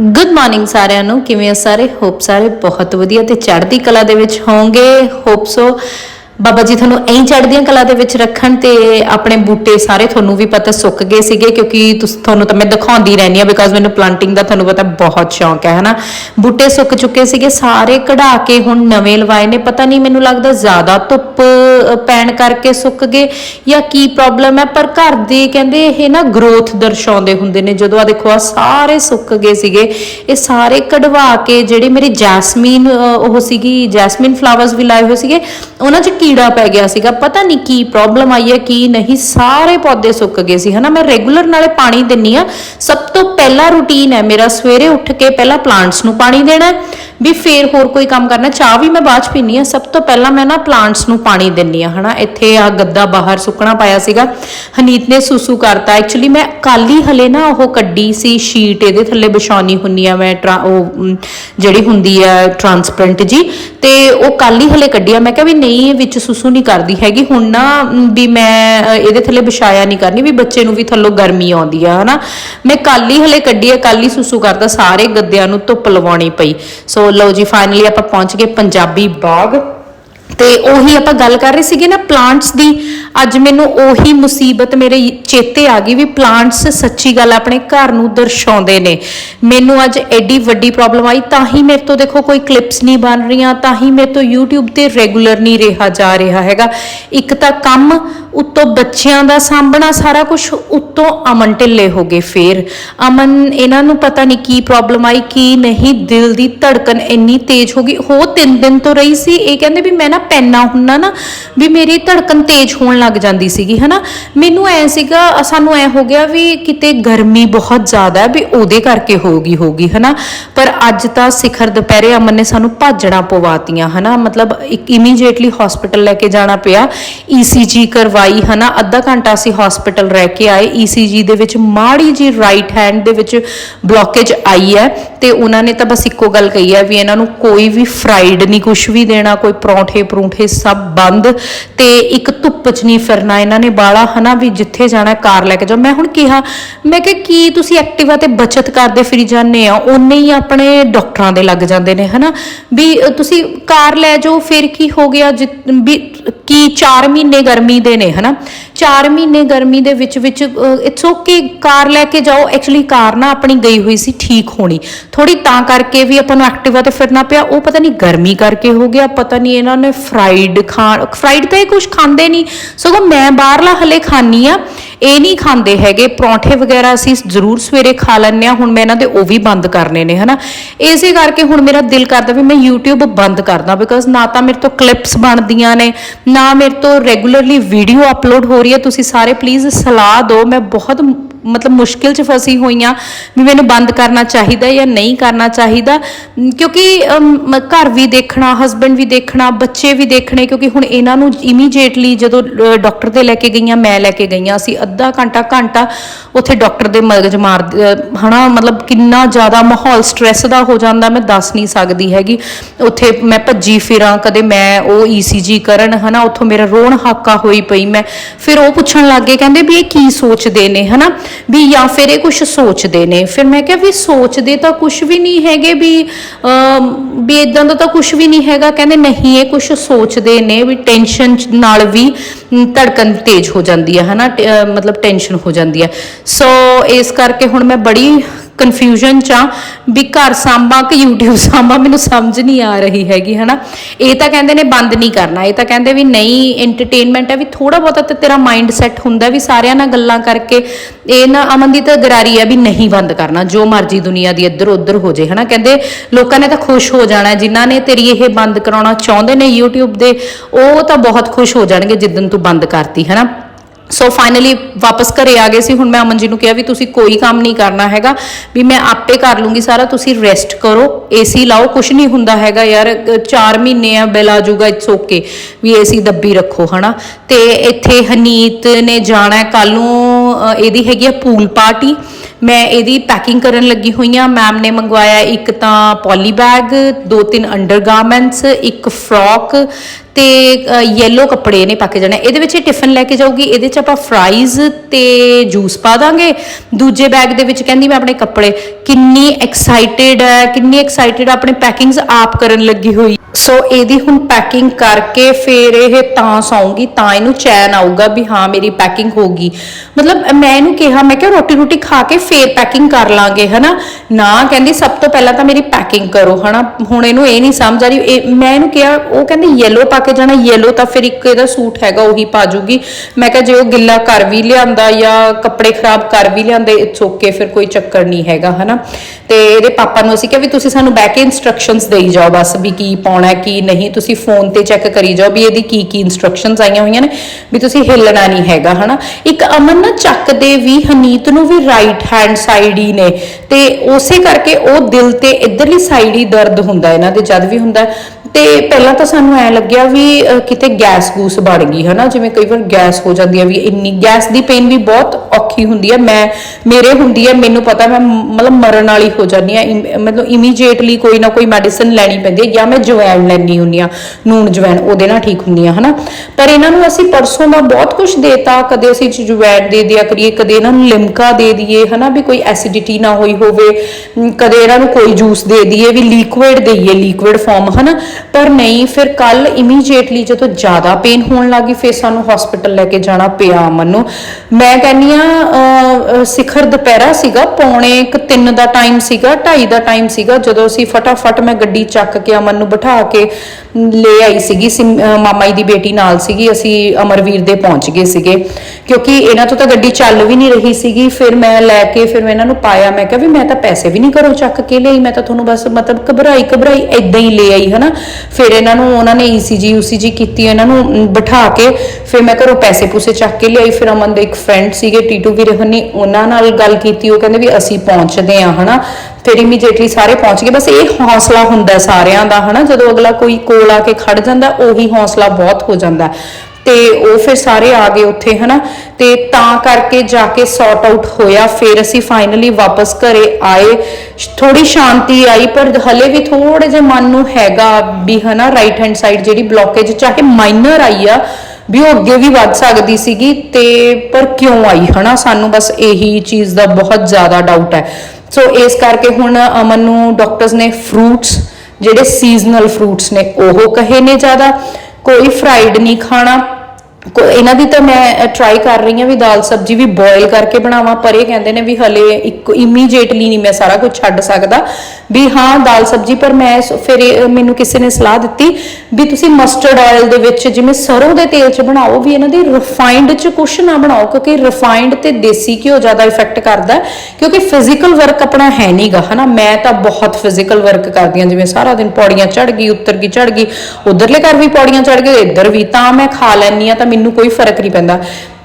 Good morning ਸਾਰਿਆਂ ਨੂੰ, ਕਿਵੇਂ ਆ ਸਾਰੇ? ਹੋਪ ਸਾਰੇ ਬਹੁਤ ਵਧੀਆ ਤੇ ਚੜ੍ਹਦੀ ਕਲਾ ਦੇ ਵਿੱਚ ਹੋਵੋਗੇ। ਹੋਪ ਸੋ ਬਾਬਾ ਜੀ ਤੁਹਾਨੂੰ ਐਂ ਚੜ੍ਹਦੀਆਂ ਕਲਾ ਦੇ ਵਿੱਚ ਰੱਖਣ ਤੇ ਆਪਣੇ ਬੂਟੇ ਸਾਰੇ ਤੁਹਾਨੂੰ ਵੀ ਪਤਾ ਸੁੱਕ ਗਏ ਸੀਗੇ, ਕਿਉਂਕਿ ਤੁਸ, ਤੁਹਾਨੂੰ ਤਾਂ ਮੈਂ ਦਿਖਾਉਂਦੀ ਰਹਿੰਦੀ ਆ ਬਿਕਾਜ਼ ਮੈਨੂੰ ਪਲਾਂਟਿੰਗ ਦਾ ਤੁਹਾਨੂੰ ਪਤਾ ਬਹੁਤ ਸ਼ੌਂਕ ਹੈ, ਹਨਾ? ਬੂਟੇ ਸੁੱਕ ਚੁੱਕੇ ਸੀਗੇ, ਸਾਰੇ ਕਢਾ ਕੇ ਹੁਣ ਨਵੇਂ ਲਵਾਏ ਨੇ। ਪਤਾ ਨਹੀਂ, ਮੈਨੂੰ ਲੱਗਦਾ ਜ਼ਿਆਦਾ ਧੁੱਪ ਪੈਣ ਕਰਕੇ ਸੁੱਕ ਗਏ ਜਾਂ ਕੀ ਪ੍ਰੋਬਲਮ ਹੈ? ਪਰ ਘਰ ਦੇ ਕਹਿੰਦੇ ਇਹ ਨਾ ਗਰੋਥ ਦਰਸਾਉਂਦੇ ਹੁੰਦੇ ਨੇ। ਜਦੋਂ ਆ ਦੇਖੋ ਆ ਸਾਰੇ ਸੁੱਕ ਗਏ ਸੀਗੇ। ਇਹ ਸਾਰੇ ਕਢਵਾ ਕੇ ਜਿਹੜੇ ਮੇਰੇ ਜੈਸਮੀਨ ਉਹ ਸੀਗੀ, ਜੈਸਮੀਨ ਫਲਾਵਰਸ ਵੀ ਲਾਏ ਹੋਏ ਸੀਗੇ, ਉਹਨਾਂ 'ਚ ਕੀੜਾ ਪੈ ਗਿਆ ਸੀਗਾ। ਪਤਾ ਨਹੀਂ ਕੀ ਪ੍ਰੋਬਲਮ ਆਈ ਹੈ, ਕੀ ਨਹੀਂ। ਸਾਰੇ ਪੌਦੇ ਸੁੱਕ ਗਏ ਸੀ। ਹਨਾ, ਮੈਂ ਰੈਗੂਲਰ ਨਾਲੇ ਪਾਣੀ ਦਿੰਨੀ ਆ ਸਭ ਤੋਂ ਪਹਿਲਾ ਰੁਟੀਨ ਹੈ। ਮੇਰਾ ਸਵੇਰੇ ਉੱਠ ਕੇ ਪਹਿਲਾਂ ਪਲਾਂਟਸ ਨੂੰ ਪਾਣੀ ਦੇਣਾ ਵੀ ਫੇਰ ਹੋਰ ਕੋਈ ਕੰਮ ਕਰਨਾ ਚਾਹ ਵੀ ਮੈਂ ਬਾਅਦ ਚ ਪੀਨੀ ਆ ਸਭ ਤੋਂ ਪਹਿਲਾਂ ਮੈਂ ਨਾ ਪਲਾਂਟਸ ਨੂੰ ਪਾਣੀ ਦਿੰਨੀ ਆ ਹਨਾ। ਇੱਥੇ ਆ ਗੱਦਾ ਬਾਹਰ ਸੁੱਕਣਾ ਪਾਇਆ ਸੀਗਾ। ਹਨੀਤ ਨੇ ਸੁਸੂ ਕਰਤਾ। ਐਕਚੁਅਲੀ ਮੈਂ ਕੱਲ ਹਲੇ ਨਾ ਉਹ ਕੱਢੀ ਸੀ ਸ਼ੀਟ ਇਹਦੇ ਥੱਲੇ ਵਿਛਾਉਣੀ ਹੁੰਨੀ ਆ ਮੈਂ ਉਹ ਜਿਹੜੀ ਹੁੰਦੀ ਆ ਟਰਾਂਸਪਰੈਂਟ ਜੀ। ਤੇ ਉਹ ਕਾਲੀ ਹਲੇ ਕੱਢੀ ਆ। ਮੈਂ ਕਿਹਾ ਵੀ ਨਹੀਂ, ਇਹ ਵਿੱਚ ਸੁਸੂ ਨਹੀਂ ਕਰਦੀ ਹੈਗੀ। ਹੁਣ ਨਾ ਵੀ ਮੈਂ ਇਹਦੇ ਥੱਲੇ ਵਿਛਾਇਆ ਨਹੀਂ ਕਰਨੀ। ਵੀ ਬੱਚੇ ਨੂੰ ਵੀ ਥੱਲੋਂ ਗਰਮੀ ਆਉਂਦੀ ਆ, ਹਨਾ। ਮੈਂ ਕਾਲੀ ਹਲੇ ਕੱਢੀ ਆ ਸੁਸੂ ਕਰਦਾ, ਸਾਰੇ ਗੱਦਿਆਂ ਨੂੰ ਧੁੱਪ ਲਵਾਉਣੀ ਪਈ। ਸੋ ਲਓ ਜੀ ਫਾਈਨਲੀ ਆਪਾਂ ਪਹੁੰਚ ਗਏ ਪੰਜਾਬੀ ਬਾਗ। ਤੇ ਉਹੀ ਆਪਾਂ ਗੱਲ ਕਰ ਰਹੇ ਸੀਗੇ ਨਾ ਪਲਾਂਟਸ ਦੀ। ਅੱਜ ਮੈਨੂੰ ਉਹੀ ਮੁਸੀਬਤ ਮੇਰੇ ਚੇਤੇ ਆ ਗਈ ਵੀ ਪਲਾਂਟਸ ਸੱਚੀ ਗੱਲ ਆਪਣੇ ਘਰ ਨੂੰ ਦਰਸਾਉਂਦੇ ਨੇ। ਮੈਨੂੰ ਅੱਜ ਐਡੀ ਵੱਡੀ ਪ੍ਰੋਬਲਮ ਆਈ, ਤਾਂ ਹੀ ਮੇਰੇ ਤੋਂ ਦੇਖੋ ਕੋਈ ਕਲਿੱਪਸ ਨਹੀਂ ਬਣ ਰਹੀਆਂ, ਤਾਂ ਹੀ ਮੇਰੇ ਤੋਂ YouTube ਤੇ ਰੈਗੂਲਰ ਨਹੀਂ ਰਿਹਾ ਜਾ ਰਿਹਾ ਹੈਗਾ। ਇੱਕ ਤਾਂ ਕੰਮ ਉੱਤੋਂ ਬੱਚਿਆਂ ਦਾ ਸਾਂਭਣਾ ਸਾਰਾ ਕੁਝ ਉੱਤੋਂ ਅਮਨ ਢਿੱਲੇ ਹੋ ਗਏ ਫੇਰ। ਅਮਨ, ਇਹਨਾਂ ਨੂੰ ਪਤਾ ਨਹੀਂ ਕੀ ਪ੍ਰੋਬਲਮ ਆਈ, ਕੀ ਨਹੀਂ, ਦਿਲ ਦੀ ਧੜਕਨ ਇੰਨੀ ਤੇਜ਼ ਹੋ ਗਈ। ਹੋ ਤਿੰਨ ਦਿਨ ਤੋਂ ਰਹੀ ਸੀ, ਇਹ ਕਹਿੰਦੇ ਵੀ ਮੈਂ ਨਾ ਪੈਨਾ ਹੁੰਨਾ ਨਾ, ਵੀ ਮੇਰੀ ਧੜਕਣ ਤੇਜ਼ ਹੋਣ ਲੱਗ ਜਾਂਦੀ ਸੀਗੀ, ਹਨਾ? ਮੈਨੂੰ ਐ ਸੀਗਾ ਸਾਨੂੰ ਐ ਹੋ ਗਿਆ ਵੀ ਕਿਤੇ ਗਰਮੀ ਬਹੁਤ ਜ਼ਿਆਦਾ ਵੀ ਉਹਦੇ ਕਰਕੇ ਹੋਗੀ ਹੋਗੀ ਹਨਾ? ਪਰ ਅੱਜ ਤਾਂ ਸਿਖਰ ਦੁਪਹਿਰੇ ਅਮਨ ਨੇ ਸਾਨੂੰ ਭਾਜਣਾ ਪਵਾਤੀਆਂ, ਹਨਾ? ਮਤਲਬ ਇਮੀਡੀਏਟਲੀ ਹਸਪੀਟਲ ਲੈ ਕੇ ਜਾਣਾ ਪਿਆ ECG ਕਰਵਾਈ, ਹਨਾ? ਅੱਧਾ ਘੰਟਾ ਅਸੀਂ ਹਸਪੀਟਲ ਰਹਿ ਕੇ ਆਏ ECG ਦੇ ਵਿੱਚ ਮਾੜੀ ਜੀ ਰਾਈਟ ਹੈਂਡ ਦੇ ਵਿੱਚ ਬਲੌਕੇਜ ਆਈ ਹੈ ਤੇ ਉਹਨਾਂ ਨੇ ਤਾਂ ਬਸ ਇੱਕੋ ਗੱਲ ਕਹੀ ਹੈ ਵੀ ਇਹਨਾਂ ਨੂੰ ਕੋਈ ਵੀ ਫਰਾਈਡ ਨਹੀਂ ਕੁਝ ਵੀ ਦੇਣਾ, ਕੋਈ ਪਰੌਂਠੇ ਪਰੂੰਠੇ ਸਭ ਬੰਦ ਤੇ ਇੱਕ ਧੁੱਪ 'ਚ ਨਹੀਂ ਫਿਰਨਾ। ਇਹਨਾਂ ਨੇ ਬਾਲਾ ਹਨਾ ਵੀ ਜਿੱਥੇ ਜਾਣਾ ਕਾਰ ਲੈ ਕੇ ਜਾਓ। ਮੈਂ ਹੁਣ ਕਿਹਾ, ਮੈਂ ਕਿ ਕੀ ਤੁਸੀਂ ਐਕਟਿਵਾ ਤੇ ਬਚਤ ਕਰਦੇ ਫਿਰੀ ਜਾਂਦੇ ਆ? ਉਨੇ ਹੀ ਆਪਣੇ ਡਾਕਟਰਾਂ ਦੇ ਲੱਗ ਜਾਂਦੇ ਨੇ ਹਨਾ। ਵੀ ਤੁਸੀਂ ਕਾਰ ਲੈ ਜਾਓ, ਫਿਰ ਕੀ ਹੋ ਗਿਆ? ਜਿ- ਵੀ, ਕੀ 4 ਮਹੀਨੇ ਗਰਮੀ ਦੇ ਨੇ ਹਨਾ। 4 ਮਹੀਨੇ ਗਰਮੀ ਦੇ ਵਿੱਚ ਵਿੱਚ ਇਟਸ ਓਕੇ ਕਾਰ ਲੈ ਕੇ ਜਾਓ। ਐਕਚੁਅਲੀ ਕਾਰ ਨਾ ਆਪਣੀ ਗਈ ਹੋਈ ਸੀ ਠੀਕ ਹੋਣੀ। ਥੋੜੀ ਤਾਂ ਕਰਕੇ ਵੀ ਆਪਾਂ ਨੂੰ ਐਕਟਿਵਾ ਤੇ ਫਿਰਨਾ ਪਿਆ। ਉਹ ਪਤਾ ਨਹੀਂ ਗਰਮੀ ਕਰਕੇ ਹੋ ਗਿਆ, ਪਤਾ ਨਹੀਂ ਇਹਨਾਂ ਨੇ ਫਰਾਈਡ ਖਾਣ ਫਰਾਈਡ ਤਾਂ ਇਹ ਕੁਝ ਖਾਂਦੇ ਨਹੀਂ। ਸਗੋਂ ਮੈਂ ਬਾਹਰਲਾ ਹਲੇ ਖਾਣੀ ਆ। ਇਹ ਨਹੀਂ ਖਾਂਦੇ ਹੈਗੇ, ਪਰੌਂਠੇ ਵਗੈਰਾ ਅਸੀਂ ਜ਼ਰੂਰ ਸਵੇਰੇ ਖਾ ਲੈਂਦੇ ਆ ਹੁਣ ਮੈਂ ਇਹਨਾਂ ਦੇ ਉਹ ਵੀ ਬੰਦ ਕਰਨੇ ਨੇ, ਹਨਾ? ਇਸੇ ਕਰਕੇ ਹੁਣ ਮੇਰਾ ਦਿਲ ਕਰਦਾ ਵੀ ਮੈਂ YouTube ਬੰਦ ਕਰਦਾ ਬਿਕਾਜ਼ ਨਾ ਤਾਂ ਮੇਰੇ ਤੋਂ ਕਲਿੱਪਸ ਬਣਦੀਆਂ ਨੇ, ਨਾ ਮੇਰੇ ਤੋਂ ਰੈਗੂਲਰਲੀ ਵੀਡੀਓ ਅਪਲੋਡ ਹੋ ਰਹੀ ਹੈ। ਤੁਸੀਂ ਸਾਰੇ ਪਲੀਜ਼ ਸਲਾਹ ਦਿਓ, ਮੈਂ ਬਹੁਤ ਮਤਲਬ ਮੁਸ਼ਕਿਲ 'ਚ ਫਸੀ ਹੋਈਆਂ ਵੀ ਮੈਨੂੰ ਬੰਦ ਕਰਨਾ ਚਾਹੀਦਾ ਜਾਂ ਨਹੀਂ ਕਰਨਾ ਚਾਹੀਦਾ। ਕਿਉਂਕਿ ਘਰ ਵੀ ਦੇਖਣਾ ਹਸਬੰਡ ਵੀ ਦੇਖਣਾ ਬੱਚੇ ਵੀ ਦੇਖਣੇ ਕਿਉਂਕਿ ਹੁਣ ਇਹਨਾਂ ਨੂੰ ਇਮੀਡੀਏਟਲੀ ਜਦੋਂ ਡਾਕਟਰ ਦੇ ਲੈ ਕੇ ਗਈਆਂ ਮੈਂ ਲੈ ਕੇ ਗਈਆਂ ਅਸੀਂ ਅੱਧਾ ਘੰਟਾ ਘੰਟਾ ਉੱਥੇ ਡਾਕਟਰ ਦੇ ਮਗਜ ਮਾਰ ਅਹ, ਹਨਾ ਮਤਲਬ ਕਿੰਨਾ ਜ਼ਿਆਦਾ ਮਾਹੌਲ ਸਟ੍ਰੈਸ ਦਾ ਹੋ ਜਾਂਦਾ ਮੈਂ ਦੱਸ ਨਹੀਂ ਸਕਦੀ ਹੈਗੀ। ਉੱਥੇ ਮੈਂ ਭੱਜੀ ਫਿਰਾਂ ਕਦੇ ਮੈਂ ਉਹ ECG ਕਰਨ ਹਨਾ ਉੱਥੋਂ ਮੇਰਾ ਰੋਣ ਹਾਕਾ ਹੋਈ ਪਈ ਮੈਂ। ਫਿਰ ਉਹ ਪੁੱਛਣ ਲੱਗੇ ਕਹਿੰਦੇ ਵੀ ਇਹ ਕੀ ਸੋਚਦੇ ਨੇ ਹਨਾ? ਵੀ ਜਾਂ ਫਿਰ ਇਹ ਕੁਝ ਸੋਚਦੇ ਨੇ। ਫਿਰ ਮੈਂ ਕਿਹਾ ਵੀ ਸੋਚਦੇ ਤਾਂ ਕੁਝ ਵੀ ਨਹੀਂ ਹੈਗੇ ਵੀ ਅਮ, ਵੀ ਇਦਾਂ ਦਾ ਤਾਂ ਕੁਝ ਵੀ ਨਹੀਂ ਹੈਗਾ। ਕਹਿੰਦੇ ਨਹੀਂ ਇਹ ਕੁਝ ਸੋਚਦੇ ਨੇ ਵੀ ਟੈਨਸ਼ਨ ਨਾਲ ਵੀ ਧੜਕਣ ਤੇਜ਼ ਹੋ ਜਾਂਦੀ ਹੈ ਹਨਾ? ਮਤਲਬ ਟੈਨਸ਼ਨ ਹੋ ਜਾਂਦੀ ਹੈ ਸੋ ਇਸ ਕਰਕੇ ਹੁਣ ਮੈਂ ਬੜੀ ਕਨਫਿਊਜ਼ਨ ਚ ਆ ਵੀ ਘਰ ਸਾਂਭਾਂ ਕਿ YouTube ਸਾਂਭਾਂ ਮੈਨੂੰ ਸਮਝ ਨਹੀਂ ਆ ਰਹੀ ਹੈਗੀ ਹਨਾ? ਇਹ ਤਾਂ ਕਹਿੰਦੇ ਨੇ ਬੰਦ ਨਹੀਂ ਕਰਨਾ ਇਹ ਤਾਂ ਕਹਿੰਦੇ ਵੀ ਨਹੀਂ ਐਂਟਰਟੇਨਮੈਂਟ ਹੈ ਵੀ ਥੋੜਾ ਬਹੁਤਾ ਤਾਂ ਤੇਰਾ ਮਾਈਂਡ ਸੈੱਟ ਹੁੰਦਾ ਵੀ ਸਾਰਿਆਂ ਨਾਲ ਗੱਲਾਂ ਕਰਕੇ ਇਹ ਨਾ ਅਮਨਦੀ ਤਾਂ ਗਰਾਰੀ ਹੈ ਵੀ ਨਹੀਂ ਬੰਦ ਕਰਨਾ ਜੋ ਮਰਜ਼ੀ ਦੁਨੀਆ ਦੀ ਇੱਧਰ ਉੱਧਰ ਹੋ ਜੇ ਹਨਾ? ਕਹਿੰਦੇ ਲੋਕਾਂ ਨੇ ਤਾਂ ਖੁਸ਼ ਹੋ ਜਾਣਾ ਹੈ, ਜਿਨ੍ਹਾਂ ਨੇ ਤੇਰੀ ਇਹ ਬੰਦ ਕਰਾਉਣਾ ਚਾਹੁੰਦੇ ਨੇ YouTube ਦੇ ਉਹ ਤਾਂ ਬਹੁਤ ਖੁਸ਼ ਹੋ ਜਾਣਗੇ ਜਿੱਦਨ ਤੂੰ ਬੰਦ ਕਰਤੀ ਹਨਾ? ਸੋ ਫਾਈਨਲੀ ਵਾਪਸ ਘਰੇ ਆ ਗਏ ਸੀ। ਹੁਣ ਮੈਂ ਅਮਨ ਜੀ ਨੂੰ ਕਿਹਾ ਵੀ ਤੁਸੀਂ ਕੋਈ ਕੰਮ ਨਹੀਂ ਕਰਨਾ ਹੈਗਾ। ਵੀ ਮੈਂ ਆਪੇ ਕਰ ਲੂੰਗੀ ਸਾਰਾ, ਤੁਸੀਂ ਰੈਸਟ ਕਰੋ। ਏਸੀ ਲਾਓ ਕੁਝ ਨਹੀਂ ਹੁੰਦਾ ਹੈਗਾ ਯਾਰ। 4 ਮਹੀਨੇ ਆ ਬਿੱਲ ਆ ਜਾਊਗਾ ਇਟਸ ਓਕੇ ਵੀ ਏਸੀ ਦੱਬੀ ਰੱਖੋ, ਹਨਾ। ਤੇ ਇੱਥੇ ਹਨੀਤ ਨੇ ਜਾਣਾ ਕੱਲ ਨੂੰ ਇਹਦੀ ਹੈਗੀ ਆ ਪੂਲ ਪਾਰਟੀ ਮੈਂ ਇਹਦੀ ਪੈਕਿੰਗ ਕਰਨ ਲੱਗੀ ਹੋਈ ਆ ਮੈਮ ਨੇ ਮੰਗਵਾਇਆ ਇੱਕ ਤਾਂ ਪੋਲੀ ਬੈਗ ਦੋ ਤਿੰਨ ਅੰਡਰਗਾਰਮੈਂਟਸ ਇੱਕ ਫਰੋਕ ਤੇ ਯੈਲੋ ਕੱਪੜੇ ਨੇ ਪਾ ਕੇ ਜਾਣਾ। ਇਹਦੇ ਵਿੱਚ ਇਹ ਟਿਫਨ ਲੈ ਕੇ ਜਾਊਗੀ। ਇਹਦੇ ਚ ਆਪਾਂ ਫਰਾਈਜ਼ ਤੇ ਜੂਸ ਪਾ ਦਾਂਗੇ। ਦੂਜੇ ਬੈਗ ਦੇ ਵਿੱਚ ਕਹਿੰਦੀ ਮੈਂ ਆਪਣੇ ਕੱਪੜੇ। ਕਿੰਨੀ ਐਕਸਾਈਟਿਡ ਹੈ, ਕਿੰਨੀ ਐਕਸਾਈਟਿਡ ਆਪਣੇ ਪੈਕਿੰਗਸ ਆਪ ਕਰਨ ਲੱਗੀ ਹੋਈ ਸੋ ਇਹਦੀ ਹੁਣ ਪੈਕਿੰਗ ਕਰਕੇ ਫਿਰ ਇਹ ਤਾਂ ਸੌਂਗੀ, ਤਾਂ ਇਹਨੂੰ ਚੈਨ ਆਊਗਾ ਵੀ ਹਾਂ ਮੇਰੀ ਪੈਕਿੰਗ ਹੋ ਗਈ। ਮਤਲਬ ਮੈਂ ਇਹਨੂੰ ਕਿਹਾ, ਮੈਂ ਕਿਹਾ ਰੋਟੀ ਰੋਟੀ ਖਾ ਕੇ ਫੇਰ ਪੈਕਿੰਗ ਕਰ ਲਾਂਗੇ, ਹਨਾ? ਨਾ ਕਹਿੰਦੀ ਸਭ ਤੋਂ ਪਹਿਲਾਂ ਤਾਂ ਮੇਰੀ ਪੈਕਿੰਗ ਕਰੋ, ਹਨਾ? ਹੁਣ ਇਹਨੂੰ ਇਹ ਨਹੀਂ ਸਮਝ ਆ ਰਹੀ, ਇਹ- ਮੈਂ ਇਹਨੂੰ ਕਿਹਾ, ਉਹ ਕਹਿੰਦੀ ਯੈਲੋ ਪਾ ਕੇ ਜਾਣਾ ਯੈਲੋ ਤਾਂ ਫਿਰ ਇੱਕ ਇਹਦਾ ਸੂਟ ਹੈਗਾ, ਉਹੀ ਪਾ ਜੂਗੀ। ਮੈਂ ਕਿਹਾ ਜੇ ਉਹ ਗਿੱਲਾ ਕਰ ਵੀ ਲਿਆਂਦਾ ਜਾਂ ਕੱਪੜੇ ਖਰਾਬ ਕਰ ਵੀ ਲਿਆਂਦੇ ਇਟਸ ਓਕੇ ਫਿਰ ਕੋਈ ਚੱਕਰ ਨਹੀਂ ਹੈਗਾ, ਹਨਾ? ਤੇ ਇਹਦੇ ਪਾਪਾ ਨੂੰ ਅਸੀਂ ਕਿਹਾ ਵੀ ਤੁਸੀਂ ਸਾਨੂੰ ਬੈਕ ਕੇ ਇਨਸਟਰਕਸ਼ਨਸ ਦੇਈ ਜਾਓ ਬਸ ਵੀ ਕੀ ਪਾਉਣਾ ਹੈ, ਕੀ ਨਹੀਂ ਤੁਸੀਂ ਫੋਨ ਤੇ ਚੈੱਕ ਕਰੀ ਜਾਓ ਵੀ ਇਹਦੀ ਕੀ ਕੀ ਇਨਸਟਰਕਸ਼ਨਸ ਆਈਆਂ ਹੋਈਆਂ ਨੇ ਵੀ ਤੁਸੀਂ ਹਿੱਲਣਾ ਨਹੀਂ ਹੈਗਾ ਹਨਾ? ਇੱਕ ਅਮਨ ਨਾ ਚੱਕਦੇ ਵੀ ਹਨੀਤ ਨੂੰ ਵੀ ਰਾਈਟ ਹੈਂਡ ਸਾਈਡ ਹੀ ਨੇ। ਤੇ ਉਸੇ ਕਰਕੇ ਉਹ ਦਿਲ ਤੇ ਇਧਰਲੀ ਸਾਈਡ ਹੀ ਦਰਦ ਹੁੰਦਾ ਇਹਨਾਂ ਦੇ ਜਦ ਵੀ ਹੁੰਦਾ। ਤੇ ਪਹਿਲਾਂ ਤਾਂ ਸਾਨੂੰ ਐ ਲੱਗਿਆ ਵੀ ਕਿਤੇ ਗੈਸ ਗੂਸ ਬਣ ਗਈ, ਹਨਾ? ਜਿਵੇਂ ਕਈ ਵਾਰ ਗੈਸ ਹੋ ਜਾਂਦੀ ਹੈ ਵੀ ਇੰਨੀ, ਗੈਸ ਦੀ ਪੇਨ ਵੀ ਬਹੁਤ ਔਖੀ ਹੁੰਦੀ ਹੈ। ਮੈਂ, ਮੇਰੇ ਹੁੰਦੀ ਹੈ, ਮੈਨੂੰ ਪਤਾ, ਮੈਂ ਮਤਲਬ ਮਰਨ ਵਾਲੀ ਹੋ ਜਾਂਦੀ ਆ ਮਤਲਬ ਇਮੀਡੀਏਟਲੀ ਕੋਈ ਨਾ ਕੋਈ ਮੈਡੀਸਨ ਲੈਣੀ ਪੈਂਦੀ ਹੈ, ਜਾਂ ਮੈਂ ਜਵੈਣ ਲੈਣੀ ਹੁੰਦੀ ਆ ਨੂਣ ਜਵੈਣ, ਉਹਦੇ ਨਾਲ ਠੀਕ ਹੁੰਦੀ ਆ ਹਨਾ? ਪਰ ਇਹਨਾਂ ਨੂੰ ਅਸੀਂ ਪਰਸੋਂ ਦਾ ਬਹੁਤ ਕੁਝ ਦੇਤਾ। ਕਦੇ ਅਸੀਂ ਜਵੈਣ ਦੇ ਦਿਆ ਕਰੀਏ, ਕਦੇ ਇਹਨਾਂ ਨੂੰ ਲਿਮਕਾ ਦੇ ਦਈਏ, ਹਨਾ? ਵੀ ਕੋਈ ਐਸਿਡਿਟੀ ਨਾ ਹੋਈ ਹੋਵੇ। ਕਦੇ ਇਹਨਾਂ ਨੂੰ ਕੋਈ ਜੂਸ ਦੇ ਦਈਏ, ਵੀ ਲਿਕੁਇਡ ਦੇਈਏ ਲਿਕੁਇਡ ਫਾਰਮ ਹਨਾ? ਪਰ ਨਹੀਂ, ਫਿਰ ਕੱਲ ਇਮੀਡੀਏਟਲੀ ਜਦੋਂ ਜ਼ਿਆਦਾ ਪੇਨ ਹੋਣ ਲੱਗੀ, ਫਿਰ ਸਾਨੂੰ ਹਸਪੀਟਲ ਲੈ ਕੇ ਜਾਣਾ ਪਿਆ ਮੈਨੂੰ। ਮੈਂ ਕਹਿੰਨੀ ਆ ਸਿਖਰ ਦੁਪਹਿਰਾ ਸੀਗਾ, ਪੌਣੇ 3 ਦਾ ਟਾਈਮ ਸੀਗਾ 2:30 ਦਾ ਟਾਈਮ ਸੀਗਾ, ਜਦੋਂ ਅਸੀਂ ਫਟਾਫਟ ਮੈਂ ਗੱਡੀ ਚੱਕ ਕੇ ਅਮਨ ਨੂੰ ਬਿਠਾ ਕੇ ਲੈ ਆਈ ਸੀਗੀ ਮਾਮਾ ਜੀ ਦੀ ਬੇਟੀ ਨਾਲ ਸੀਗੀ, ਅਸੀਂ ਅਮਰਵੀਰ ਦੇ ਪਹੁੰਚ ਗਏ ਸੀਗੇ। ਕਿਉਂਕਿ ਇਹਨਾਂ ਤੋਂ ਤਾਂ ਗੱਡੀ ਚੱਲ ਵੀ ਨਹੀਂ ਰਹੀ ਸੀਗੀ, ਫਿਰ ਮੈਂ ਲੈ ਕੇ ਫਿਰ ਮੈਂ ਇਹਨਾਂ ਨੂੰ ਪਾਇਆ, ਮੈਂ ਕਿਹਾ ਵੀ ਮੈਂ ਤਾਂ ਪੈਸੇ ਵੀ ਨਹੀਂ ਘਰੋਂ ਚੱਕ ਕੇ ਲਈ ਮੈਂ ਤਾਂ ਤੁਹਾਨੂੰ ਬਸ ਮਤਲਬ ਘਬਰਾਈ ਘਬਰਾਈ ਇਦਾਂ ਹੀ ਲੈ ਆਈ, ਹਨਾ। ਫਿਰ ਇਹਨਾਂ ਨੂੰ, ਉਹਨਾਂ ਨੇ ਈਸੀਜੀ ਊਸੀਜੀ ਕੀਤੀ, ਇਹਨਾਂ ਨੂੰ ਬਿਠਾ ਕੇ ਫਿਰ ਮੈਂ ਘਰੋਂ ਪੈਸੇ ਪੂਸੇ ਚੱਕ ਕੇ ਲਿਆਈ। ਫਿਰ ਅਮਨ ਦੇ ਇੱਕ ਫਰੈਂਡ ਸੀਗੇ, ਟੀਟੂ ਵੀਰੇ ਹਨੀ, ਉਹਨਾਂ ਨਾਲ ਗੱਲ ਕੀਤੀ, ਉਹ ਕਹਿੰਦੇ ਵੀ ਅਸੀਂ ਪਹੁੰਚਦੇ ਆ ਹਨਾ। ਫਿਰ ਇਮੀਡੀਏਟਲੀ ਸਾਰੇ ਪਹੁੰਚ ਗਏ। ਬਸ ਇਹ ਹੌਸਲਾ ਹੁੰਦਾ ਸਾਰਿਆਂ ਦਾ, ਹਨਾ? ਜਦੋਂ ਅਗਲਾ ਕੋਈ ਕੋਲ ਆ ਕੇ ਖੜ ਜਾਂਦਾ, ਉਹੀ ਹੌਸਲਾ ਬਹੁਤ ਹੋ ਜਾਂਦਾ। ਤੇ ਉਹ ਫਿਰ ਸਾਰੇ ਆ ਗਏ ਉੱਥੇ, ਹਨਾ? ਤੇ ਤਾਂ ਕਰਕੇ ਜਾ ਕੇ ਸੌਟ ਆਊਟ ਹੋਇਆ। ਫਿਰ ਅਸੀਂ ਫਾਈਨਲੀ ਵਾਪਸ ਘਰੇ ਆਏ। ਥੋੜੀ ਸ਼ਾਂਤੀ ਆਈ, ਪਰ ਹਲੇ ਵੀ ਥੋੜੇ ਜਿਹਾ ਮਨ ਨੂੰ ਹੈਗਾ ਵੀ, ਹਨਾ? ਰਾਈਟ ਹੈਂਡ ਸਾਈਡ ਜਿਹੜੀ ਬਲੌਕੇਜ ਚਾਹੇ ਮਾਈਨਰ ਆਈ ਆ, ਵੀ ਉਹ ਅੱਗੇ ਵੀ ਵੱਧ ਸਕਦੀ ਸੀਗੀ। ਤੇ ਪਰ ਕਿਉਂ ਆਈ, ਹਨਾ? ਸਾਨੂੰ ਬਸ ਇਹੀ ਚੀਜ਼ ਦਾ ਬਹੁਤ ਜ਼ਿਆਦਾ ਡਾਊਟ ਹੈ। ਸੋ ਇਸ ਕਰਕੇ ਹੁਣ ਅਮਨ ਨੂੰ ਡਾਕਟਰਸ ਨੇ ਫਰੂਟਸ ਜਿਹੜੇ ਸੀਜ਼ਨਲ ਫਰੂਟਸ ਨੇ, ਉਹ ਕਹੇ ਨੇ ਜ਼ਿਆਦਾ। ਕੋਈ ਫਰਾਈਡ ਨਹੀਂ ਖਾਣਾ। ਕੋ ਇਹਨਾਂ ਦੀ ਤਾਂ ਮੈਂ ਟਰਾਈ ਕਰ ਰਹੀ ਹਾਂ ਵੀ ਦਾਲ ਸਬਜੀ ਵੀ ਬੋਇਲ ਕਰਕੇ ਬਣਾਵਾਂ, ਪਰ ਇਹ ਕਹਿੰਦੇ ਨੇ ਵੀ ਹਲੇ ਇੱਕ ਇਮੀਡੀਏਟਲੀ ਨਹੀਂ ਮੈਂ ਸਾਰਾ ਕੁਝ ਛੱਡ ਸਕਦਾ। ਵੀ ਹਾਂ, ਦਾਲ ਸਬਜੀ, ਪਰ ਮੈਂ ਫਿਰ ਮੈਨੂੰ ਕਿਸੇ ਨੇ ਸਲਾਹ ਦਿੱਤੀ ਵੀ ਤੁਸੀਂ ਮਸਟਰਡ ਆਇਲ ਦੇ ਵਿੱਚ ਜਿਵੇਂ ਸਰੋਂ ਦੇ ਤੇਲ 'ਚ ਬਣਾਓ, ਵੀ ਇਹਨਾਂ ਦੀ ਰਿਫਾਈਨਡ 'ਚ ਕੁਛ ਨਾ ਬਣਾਓ, ਕਿਉਂਕਿ ਰਿਫਾਈਨਡ ਤੇ ਦੇਸੀ ਘਿਓ ਜ਼ਿਆਦਾ ਇਫੈਕਟ ਕਰਦਾ ਕਿਉਂਕਿ ਫਿਜ਼ੀਕਲ ਵਰਕ ਆਪਣਾ ਹੈ ਨਹੀਂਗਾ, ਹਨਾ? ਮੈਂ ਤਾਂ ਬਹੁਤ ਫਿਜ਼ੀਕਲ ਵਰਕ ਕਰਦੀ ਹਾਂ, ਜਿਵੇਂ ਸਾਰਾ ਦਿਨ ਪੌੜੀਆਂ ਚੜ ਗਈ, ਉੱਤਰ ਗਈ ਚੜ ਗਈ, ਉਧਰਲੇ ਘਰ ਵੀ ਪੌੜੀਆਂ ਚੜ ਗਏ, ਇੱਧਰ ਵੀ ਤਾਂ ਮੈਂ ਖਾ ਲੈਣੀ ਆ ਤਾਂ ਮੈਨੂੰ ਕੋਈ ਫ਼ਰਕ ਨਹੀਂ ਪੈਂਦਾ।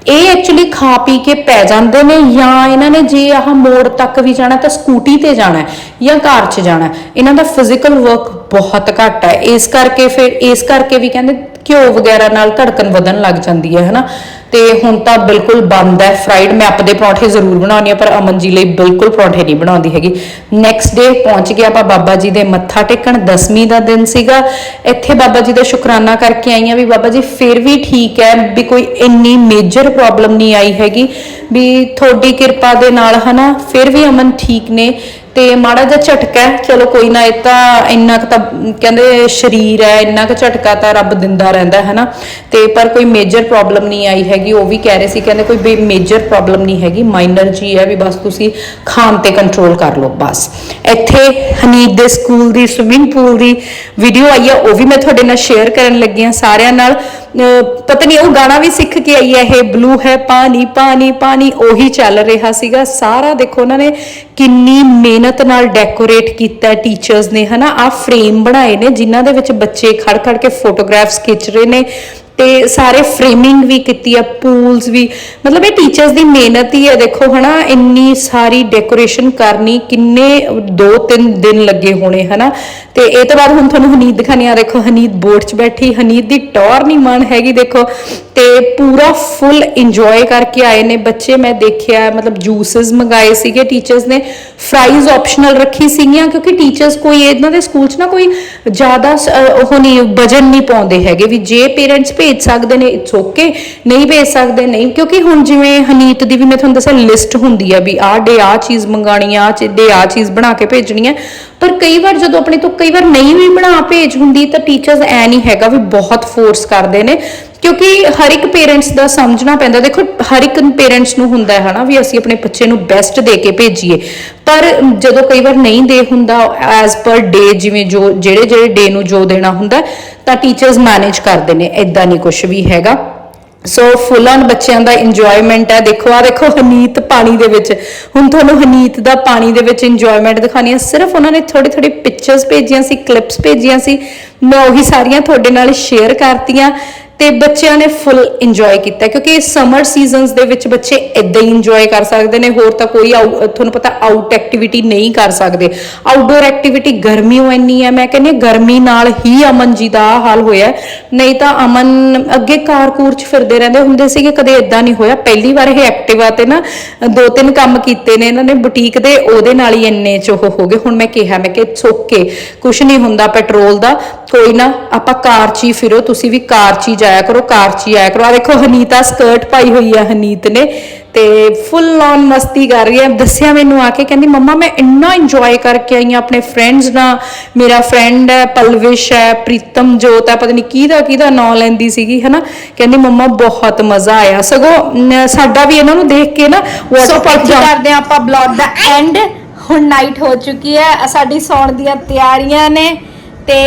ਇਹ ਐਕਚੁਅਲੀ ਖਾ ਪੀ ਕੇ ਪੈ ਜਾਂਦੇ ਨੇ ਜਾਂ ਇਹਨਾਂ ਨੇ ਜੇ ਆਹ ਮੋੜ ਤੱਕ ਵੀ ਜਾਣਾ ਤਾਂ ਸਕੂਟੀ ਤੇ ਜਾਣਾ ਜਾਂ ਕਾਰ 'ਚ ਜਾਣਾ ਇਹਨਾਂ ਦਾ ਫਿਜ਼ੀਕਲ ਵਰਕ ਬਹੁਤ ਘੱਟ ਹੈ। ਇਸ ਕਰਕੇ ਫਿਰ, ਇਸ ਕਰਕੇ ਵੀ ਕਹਿੰਦੇ ਘਿਓ ਵਗੈਰਾ ਨਾਲ ਧੜਕਣ ਵਧਣ ਲੱਗ ਜਾਂਦੀ ਹੈ, ਹਨਾ? ਤੇ ਹੁਣ ਤਾਂ ਬਿਲਕੁਲ ਬੰਦ ਹੈ। ਫਰਾਈਡ ਮੈਂ ਆਪਦੇ ਪਰੌਂਠੇ ਜ਼ਰੂਰ ਬਣਾਉਣੀ ਆ ਪਰ ਅਮਨ ਜੀ ਲਈ ਬਿਲਕੁਲ ਪਰੌਂਠੇ ਨਹੀਂ ਬਣਾਉਂਦੀ ਹੈਗੀ। ਨੈਕਸਟ ਡੇ ਪਹੁੰਚ ਗਿਆ ਆਪਾਂ ਬਾਬਾ ਜੀ ਦੇ ਮੱਥਾ ਟੇਕਣ, ਦਸਵੀਂ ਦਾ ਦਿਨ ਸੀਗਾ। ਇੱਥੇ ਬਾਬਾ ਜੀ ਦਾ ਸ਼ੁਕਰਾਨਾ ਕਰਕੇ ਆਈਆਂ ਵੀ ਬਾਬਾ ਜੀ ਫਿਰ ਵੀ ਠੀਕ ਹੈ, ਵੀ ਕੋਈ ਇੰਨੀ ਮੇਜਰ ਪ੍ਰੋਬਲਮ ਨਹੀਂ ਆਈ ਹੈਗੀ। ਵੀ ਤੁਹਾਡੀ ਕਿਰਪਾ ਦੇ ਨਾਲ ਹਨਾ, ਫਿਰ ਵੀ ਅਮਨ ਠੀਕ ਨੇ। ਤੇ ਮਾੜਾ ਜਿਹਾ ਝਟਕਾ ਹੈ। ਚਲੋ ਕੋਈ ਨਾ, ਇਹ ਤਾਂ ਇੰਨਾ ਕੁ ਤਾਂ ਕਹਿੰਦੇ ਸਰੀਰ ਹੈ, ਇੰਨਾ ਕੁ ਝਟਕਾ ਤਾਂ ਰੱਬ ਦਿੰਦਾ ਰਹਿੰਦਾ ਹੈ ਨਾ। ਤੇ ਪਰ ਕੋਈ ਮੇਜਰ ਪ੍ਰੋਬਲਮ ਨਹੀਂ ਆਈ ਹੈਗੀ, ਉਹ ਵੀ ਕਹਿ ਰਹੇ ਸੀ, ਕਹਿੰਦੇ ਕੋਈ ਮੇਜਰ ਪ੍ਰੋਬਲਮ ਨਹੀਂ ਹੈਗੀ ਮਾਈਨਰ ਜੀ ਹੈ ਵੀ ਬਸ ਤੁਸੀਂ ਖਾਣ ਤੇ ਕੰਟਰੋਲ ਕਰ ਲਓ, ਬਸ। ਇੱਥੇ ਹਨੀਤ ਦੇ ਸਕੂਲ ਦੀ ਸਵਿਮਿੰਗ ਪੂਲ ਦੀ ਵੀਡੀਓ ਆਈ ਹੈ ਉਹ ਵੀ ਮੈਂ ਤੁਹਾਡੇ ਨਾਲ ਸ਼ੇਅਰ ਕਰਨ ਲੱਗੀ ਹਾਂ ਸਾਰਿਆਂ ਨਾਲ। ਪਤਾ ਨਹੀਂ ਉਹ ਗਾਣਾ ਵੀ ਸਿੱਖ ਕੇ ਆਈ ਹੈ, ਇਹ ਬਲੂ ਹੈ, ਪਾਣੀ ਪਾਣੀ ਪਾਣੀ, ਉਹੀ ਚੱਲ ਰਿਹਾ ਸੀਗਾ। ਸਾਰਾ ਦੇਖੋ ਉਹਨਾਂ ਨੇ ਕਿੰਨੀ ਮਿਹਨਤ ਨਾਲ ਡੈਕੋਰੇਟ ਕੀਤਾ ਟੀਚਰਸ ਨੇ, ਹਨਾ? ਆ ਫਰੇਮ ਬਣਾਏ ਨੇ, ਜਿਨ੍ਹਾਂ ਦੇ ਵਿੱਚ ਬੱਚੇ ਖੜ ਖੜ ਕੇ ਫੋਟੋਗ੍ਰਾਫਸ ਖਿੱਚ ਰਹੇ ਨੇ। ਤੇ ਸਾਰੇ ਫਰੇਮਿੰਗ ਵੀ ਕੀਤੀ ਆ ਪੂਲਸ ਵੀ। ਮਤਲਬ ਇਹ ਟੀਚਰਸ ਦੀ ਮਿਹਨਤ ਹੀ ਹੈ, ਦੇਖੋ ਹਨਾ, ਇੰਨੀ ਸਾਰੀ ਡੈਕੋਰੇਸ਼ਨ ਕਰਨੀ, ਕਿੰਨੇ 2-3 ਦਿਨ ਲੱਗੇ ਹੋਣੇ, ਹਨਾ। ਤੇ ਇਹ ਤੋਂ ਬਾਅਦ ਹੁਣ ਤੁਹਾਨੂੰ ਹਨੀਦ ਦਿਖਾਣੀ ਆ ਦੇਖੋ, ਹਨੀਦ ਬੋਰਡ 'ਚ ਬੈਠੀ, ਹਨੀਦ ਦੀ ਟੌਰ ਨਹੀਂ ਮਨ ਹੈਗੀ, ਦੇਖੋ। ਤੇ ਪੂਰਾ ਫੁੱਲ ਇੰਜੋਏ ਕਰਕੇ ਆਏ ਨੇ ਬੱਚੇ, ਮੈਂ ਦੇਖਿਆ, ਮਤਲਬ ਜੂਸਸ ਮੰਗਾਏ ਸੀਗੇ ਟੀਚਰਸ ਨੇ। ਫਰਾਈਜ਼ ਆਪਸ਼ਨਲ ਰੱਖੀ ਸੀਗੀਆਂ, ਕਿਉਂਕਿ ਟੀਚਰਸ ਕੋਈ, ਇਹਨਾਂ ਦੇ ਸਕੂਲ 'ਚ ਨਾ ਕੋਈ ਜ਼ਿਆਦਾ ਉਹ ਨਹੀਂ, ਵਜਨ ਨਹੀਂ ਪਾਉਂਦੇ ਹੈਗੇ ਵੀ, ਜੇ ਪੇਰੈਂਟਸ ਭੇਜ ਸਕਦੇ ਨੇ ਇਟਸ ਓਕੇ ਨਹੀਂ ਭੇਜ ਸਕਦੇ, ਨਹੀਂ, ਕਿਉਂਕਿ ਹੁਣ ਜਿਵੇਂ ਹਨੀਤ ਦੀ ਵੀ ਮੈਂ ਤੁਹਾਨੂੰ ਦੱਸਿਆ ਲਿਸਟ ਹੁੰਦੀ ਆ ਵੀ ਆਹ ਡੇ ਆਹ ਚੀਜ਼ ਮੰਗਾਣੀ ਆ, ਆਹ ਡੇ ਆਹ ਚੀਜ਼ ਬਣਾ ਕੇ ਭੇਜਣੀ ਹੈ ਪਰ ਕਈ ਵਾਰ ਜਦੋਂ ਆਪਣੇ ਤੋਂ ਕਈ ਵਾਰ ਨਹੀਂ ਵੀ ਬਣਾ ਭੇਜ ਹੁੰਦੀ ਤਾਂ ਟੀਚਰਸ ਐ ਨਹੀਂ ਹੈਗਾ ਵੀ ਬਹੁਤ ਫੋਰਸ ਕਰਦੇ ਨੇ। ਕਿਉਂਕਿ ਹਰ ਇੱਕ ਪੇਰੈਂਟਸ ਦਾ ਸਮਝਣਾ ਪੈਂਦਾ, ਦੇਖੋ ਹਰ ਇੱਕ ਪੇਰੈਂਟਸ ਨੂੰ ਹੁੰਦਾ ਹੈ ਹਨਾ ਵੀ ਅਸੀਂ ਆਪਣੇ ਬੱਚੇ ਨੂੰ ਬੈਸਟ ਦੇ ਕੇ ਭੇਜੀਏ। ਪਰ ਜਦੋਂ ਕਈ ਵਾਰ ਨਹੀਂ ਦੇ ਹੁੰਦਾ ਐਜ਼ ਪਰ ਡੇ ਜਿਵੇਂ ਜੋ, ਜਿਹੜੇ ਜਿਹੜੇ ਡੇ ਨੂੰ ਜੋ ਦੇਣਾ ਹੁੰਦਾ, ਤਾਂ ਟੀਚਰਸ ਮੈਨੇਜ ਕਰਦੇ ਨੇ ਇਦਾਂ ਨਹੀਂ ਕੁਝ ਵੀ ਹੈਗਾ। ਸੋ ਫੁੱਲ ਔਨ ਬੱਚਿਆਂ ਦਾ ਇੰਜੋਇਮੈਂਟ ਹੈ। ਦੇਖੋ ਆ ਦੇਖੋ, ਹਨੀਤ ਪਾਣੀ ਦੇ ਵਿੱਚ। ਹੁਣ ਤੁਹਾਨੂੰ ਹਨੀਤ ਦਾ ਪਾਣੀ ਦੇ ਵਿੱਚ ਇੰਜੋਇਮੈਂਟ ਦਿਖਾਣੀ ਹੈ ਸਿਰਫ ਉਹਨਾਂ ਨੇ ਥੋੜੀ ਥੋੜੀ ਪਿਕਚਰਸ ਭੇਜੀਆਂ ਸੀ ਕਲਿੱਪਸ ਭੇਜੀਆਂ ਸੀ। ਮੈਂ ਉਹੀ ਸਾਰੀਆਂ ਤੁਹਾਡੇ ਨਾਲ ਸ਼ੇਅਰ ਕਰਤੀਆਂ। ਤੇ ਬੱਚਿਆਂ ਨੇ ਫੁੱਲ ਇੰਜੋਏ ਕੀਤਾ, ਕਿਉਂਕਿ ਸਮਰ ਸੀਜ਼ਨਸ ਦੇ ਵਿੱਚ ਬੱਚੇ ਇਦਾਂ ਹੀ ਇੰਜੋਏ ਕਰ ਸਕਦੇ ਨੇ, ਹੋਰ ਤਾਂ ਕੋਈ ਤੁਹਾਨੂੰ ਪਤਾ ਆਊਟ ਐਕਟੀਵਿਟੀ ਨਹੀਂ ਕਰ ਸਕਦੇ। ਆਊਟਡੋਰ ਐਕਟੀਵਿਟੀ ਗਰਮੀ ਹੋ ਇੰਨੀ ਹੈ, ਮੈਂ ਕਹਿੰਦੀ ਗਰਮੀ ਨਾਲ ਹੀ ਅਮਨ ਜੀ ਦਾ ਹਾਲ ਹੋਇਆ ਨਹੀਂ ਤਾਂ ਅਮਨ ਅੱਗੇ ਕਾਰ-ਕੂਰ ਚ ਫਿਰਦੇ ਰਹਿੰਦੇ ਹੁੰਦੇ ਸੀਗੇ, ਕਦੇ ਇਦਾਂ ਨਹੀਂ ਹੋਇਆ। ਪਹਿਲੀ ਵਾਰ ਇਹ ਐਕਟਿਵਾ ਤੇ ਨਾ ਦੋ ਤਿੰਨ ਕੰਮ ਕੀਤੇ ਨੇ ਇਹਨਾਂ ਨੇ ਬੁਟੀਕ ਦੇ, ਉਹਦੇ ਨਾਲ ਹੀ ਇੰਨੇ ਚ ਉਹ ਹੋ ਗਏ। ਹੁਣ ਮੈਂ ਕਿਹਾ, ਮੈਂ ਕਿ ਓਕੇ ਕੁਝ ਨਹੀਂ ਹੁੰਦਾ ਪੈਟਰੋਲ ਦਾ। ਕੋਈ ਨਾ ਆਪਾਂ ਕਾਰ 'ਚ ਹੀ ਫਿਰੋ ਤੁਸੀਂ ਵੀ ਕਾਰ 'ਚ ਹੀ ਜਾਇਆ ਕਰੋ ਕਾਰ 'ਚ ਹੀ ਆਇਆ ਕਰੋ। ਆ ਦੇਖੋ ਹਨੀਤਾ ਸਕਰਟ ਪਾਈ ਹੋਈ ਆ ਹਨੀਤ ਨੇ ਤੇ ਫੁੱਲ ਔਨ ਮਸਤੀ ਕਰ ਰਹੀ ਹੈ। ਦੱਸਿਆ ਮੈਨੂੰ ਆ ਕੇ ਕਹਿੰਦੀ ਮੰਮਾ ਮੈਂ ਇੰਨਾ ਇੰਜੋਏ ਕਰਕੇ ਆਈ ਹਾਂ ਆਪਣੇ ਫਰੈਂਡਸ ਨਾਲ। ਮੇਰਾ ਫਰੈਂਡ ਹੈ ਪਲਵਿਸ਼ ਹੈ ਪ੍ਰੀਤਮ ਜੋਤ ਹੈ ਪਤਾ ਨਹੀਂ ਕਿਹਦਾ ਕਿਹਦਾ ਨਾਂ ਲੈਂਦੀ ਸੀਗੀ ਹਨਾ? ਕਹਿੰਦੀ ਮੰਮਾ ਬਹੁਤ ਮਜ਼ਾ ਆਇਆ। ਸਗੋਂ ਸਾਡਾ ਵੀ ਇਹਨਾਂ ਨੂੰ ਦੇਖ ਕੇ ਨਾ ਪੱਕੀ ਕਰਦੇ ਆਪਾਂ ਬਲੌਗ ਦਾ ਐਂਡ ਹੁਣ ਨਾਈਟ ਹੋ ਚੁੱਕੀ ਹੈ ਸਾਡੀ ਸੌਣ ਦੀਆਂ ਤਿਆਰੀਆਂ ਨੇ। ਤੇ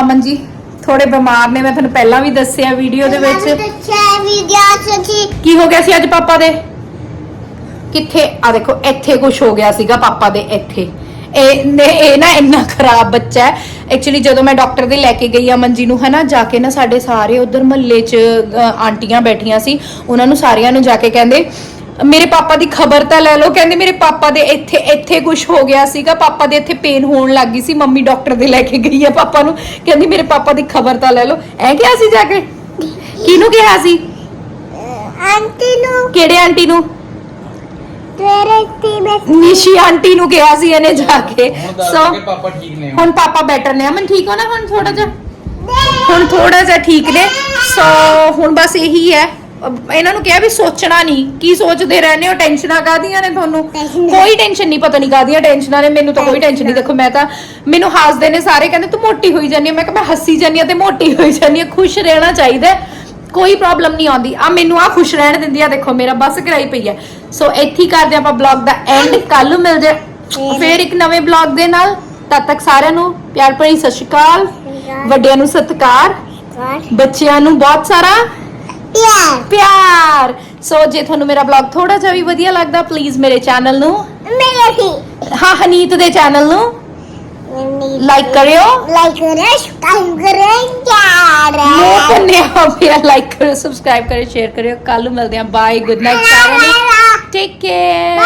ਅਮਨ ਜੀ ਥੋੜੇ ਬਿਮਾਰ ਨੇ ਮੈਂ ਤੁਹਾਨੂੰ ਪਹਿਲਾਂ ਵੀ ਦੱਸਿਆ ਵੀਡੀਓ ਦੇ ਵਿੱਚ। ਕੀ ਹੋ ਗਿਆ ਸੀ ਅੱਜ ਪਾਪਾ ਦੇ? ਕਿੱਥੇ? ਆ ਦੇਖੋ ਇੱਥੇ ਕੁਝ ਹੋ ਗਿਆ ਸੀਗਾ ਪਾਪਾ ਦੇ ਇੱਥੇ। ਇਹ ਨੇ- ਇਹ ਨਾ ਇੰਨਾ ਖਰਾਬ ਬੱਚਾ ਹੈ। ਐਕਚੁਅਲੀ ਜਦੋਂ ਮੈਂ ਡਾਕਟਰ ਦੇ ਲੈ ਕੇ ਗਈ ਅਮਨ ਜੀ ਨੂੰ ਹਨਾ ਜਾ ਕੇ ਨਾ ਸਾਡੇ ਸਾਰੇ ਉਧਰ ਮਹੱਲੇ 'ਚ ਆਂਟੀਆਂ ਬੈਠੀਆਂ ਸੀ। ਉਹਨਾਂ ਨੂੰ ਸਾਰਿਆਂ ਨੂੰ ਜਾ ਕੇ ਕਹਿੰਦੇ ਮੇਰੇ ਪਾਪਾ ਦੀ ਖਬਰ ਤਾਂ ਲੈ ਲਓ। ਕਹਿੰਦੇ ਮੇਰੇ ਪਾਪਾ ਦੇ ਇੱਥੇ ਇੱਥੇ ਕੁਝ ਹੋ ਗਿਆ ਸੀਗਾ। ਪਾਪਾ ਦੇ ਇੱਥੇ ਪੇਨ ਹੋਣ ਲੱਗ ਗਈ ਸੀ। ਮੰਮੀ ਡਾਕਟਰ ਦੇ ਲੈ ਕੇ ਗਈ ਆ ਪਾਪਾ ਨੂੰ। ਕਹਿੰਦੀ ਮੇਰੇ ਪਾਪਾ ਦੀ ਖਬਰ ਤਾਂ ਲੈ ਲਓ। ਐ ਕਿਹਾ ਸੀ ਜਾ ਕੇ? ਕਿਹਨੂੰ ਕਿਹਾ ਸੀ? ਆਂਟੀ ਨੂੰ। ਕਿਹੜੇ ਆਂਟੀ ਨੂੰ? ਤੇਰੇ ਤੇ ਮੈਂ ਨਿਸ਼ੀ ਆਂਟੀ ਨੂੰ ਕਿਹਾ ਸੀ ਇਹਨੇ ਜਾ ਕੇ। ਹੁਣ ਦੱਸ ਸੋ ਕੇ ਪਾਪਾ ਠੀਕ ਨੇ ਹੁਣ। ਪਾਪਾ ਬੈਟਰ ਨੇ। ਅਮਨ ਠੀਕ ਹੋ ਨਾ ਹੁਣ ਥੋੜਾ ਜਿਹਾ? ਹੁਣ ਥੋੜਾ ਜਿਹਾ ਠੀਕ ਨੇ। ਸੋ ਹੁਣ ਬਸ ਇਹੀ ਹੈ। ਇਹਨਾਂ ਨੂੰ ਕਿਹਾ ਵੀ ਸੋਚਣਾ ਨਹੀਂ। ਕੀ ਸੋਚਦੇ ਰਹਿੰਦੇ ਹੋ? ਟੈਨਸ਼ਨਾਂ ਕਾਦੀਆਂ ਨੇ ਤੁਹਾਨੂੰ? ਕੋਈ ਟੈਨਸ਼ਨ ਨਹੀਂ ਪਤਾ ਨਹੀਂ ਕਾਦੀਆਂ ਟੈਨਸ਼ਨਾਂ ਨੇ। ਮੈਨੂੰ ਤਾਂ ਕੋਈ ਟੈਨਸ਼ਨ ਨਹੀਂ। ਦੇਖੋ ਮੈਂ ਤਾਂ ਮੈਨੂੰ ਹੱਸਦੇ ਨੇ ਸਾਰੇ ਕਹਿੰਦੇ ਤੂੰ ਮੋਟੀ ਹੋਈ ਜਾਂਦੀ ਹੈ ਮੈਂ ਕਿਹਾ ਮੈਂ ਹੱਸੀ ਜਾਂਦੀ ਹਾਂ ਤੇ ਮੋਟੀ ਹੋਈ ਜਾਂਦੀ ਹਾਂ ਖੁਸ਼ ਰਹਿਣਾ ਚਾਹੀਦਾ ਹੈ। ਕੋਈ ਪ੍ਰੋਬਲਮ ਨਹੀਂ ਆਉਂਦੀ। ਆ ਮੈਨੂੰ ਆ ਖੁਸ਼ ਰਹਿਣ ਦਿੰਦੀ ਆ। ਦੇਖੋ ਮੇਰਾ ਬਸ ਕਰਾਈ ਪਈ ਹੈ ਸੋ ਇੱਥੇ ਹੀ ਕਰਦੇ ਆਪਾਂ ਬਲੌਗ ਦਾ ਐਂਡ ਕੱਲ ਨੂੰ ਮਿਲ ਜੇ ਫੇਰ ਇੱਕ ਨਵੇਂ ਬਲੌਗ ਦੇ ਨਾਲ। ਤਦ ਤੱਕ ਸਾਰਿਆਂ ਨੂੰ ਪਿਆਰ ਭਰੀ ਸਤਿ ਸ਼੍ਰੀ ਅਕਾਲ। ਵੱਡਿਆਂ ਨੂੰ ਸਤਿਕਾਰ। ਬੱਚਿਆਂ ਨੂੰ ਬਹੁਤ ਸਾਰਾ ਪਿਆਰ। ਪਿਆਰ। ਸੋ ਜੇ ਤੁਹਾਨੂੰ ਮੇਰਾ ਬਲੌਗ ਥੋੜਾ ਜਿਹਾ ਵੀ ਵਧੀਆ ਲੱਗਦਾ ਪਲੀਜ਼ ਮੇਰੇ ਚੈਨਲ ਨੂੰ। ਮੇਰੇ ਹੀ। ਹਾਂ ਹਨੀਤ ਦੇ ਚੈਨਲ ਨੂੰ। ਲਾਈਕ ਕਰਿਓ। ਲਾਈਕ ਕਰੋ ਸਬਸਕ੍ਰਾਈਬ ਕਰੋ ਯਾਰ। ਮੋਹ ਕੰਨਿਆ ਪਿਆ ਲਾਈਕ ਕਰਿਓ ਸਬਸਕ੍ਰਾਈਬ ਕਰਿਓ ਸ਼ੇਅਰ ਕਰਿਓ। ਕੱਲ ਨੂੰ ਮਿਲਦੇ ਹਾਂ। ਬਾਏ ਗੁੱਡ ਨਾਈਟ ਸਾਰਿਆਂ ਨੂੰ। Take care